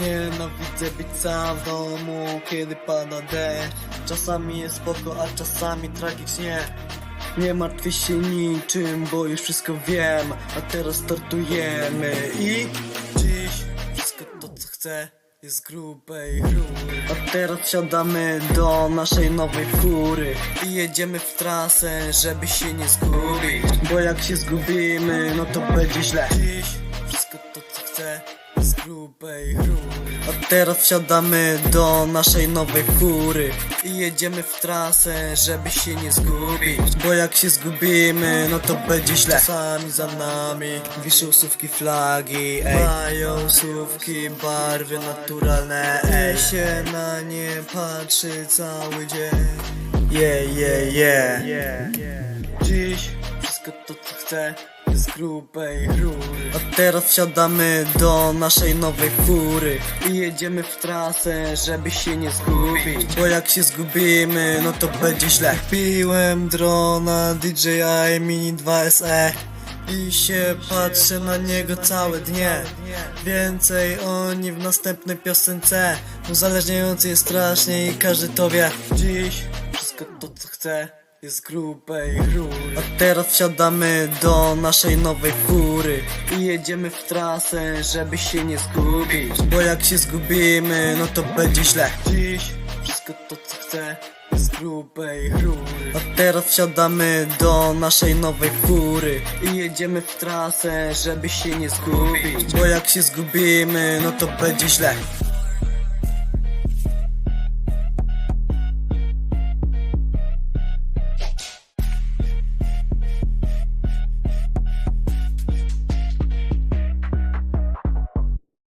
Nienawidzę być sam w domu, kiedy pada deszcz. Czasami jest spoko, a czasami tragicznie. Nie martwię się niczym, bo już wszystko wiem. A teraz startujemy i dziś wszystko to co chcę jest grube i rury. A teraz wsiadamy do naszej nowej fury I jedziemy w trasę, żeby się nie zgubić. Bo jak się zgubimy, no to będzie źle. Dziś wszystko to co chcę grubej rury A teraz wsiadamy do naszej nowej fury I jedziemy w trasę, żeby się nie zgubić. Bo jak się zgubimy, no to będzie źle. Czasami za nami wiszą słówki flagi ej. Mają słówki barwy naturalne ej. się na nie patrzy cały dzień. Yeah, yeah, yeah. Dziś wszystko to co chcę grubej rury. A teraz wsiadamy do naszej nowej fury I jedziemy w trasę, żeby się nie zgubić. Bo jak się zgubimy, no to będzie źle. Piłem drona DJI Mini 2SE i się patrzę na niego całe dnie. Więcej o nim w następnej piosence. Uzależniający jest strasznie i każdy to wie. Dziś wszystko to co chcę jest grubej rury. A teraz wsiadamy do naszej nowej fury. I jedziemy w trasę, żeby się nie zgubić. Bo jak się zgubimy, no to będzie źle. Dziś wszystko to co chcę z grubej rury. A teraz wsiadamy do naszej nowej fury. I jedziemy w trasę, żeby się nie zgubić. Bo jak się zgubimy, no to będzie źle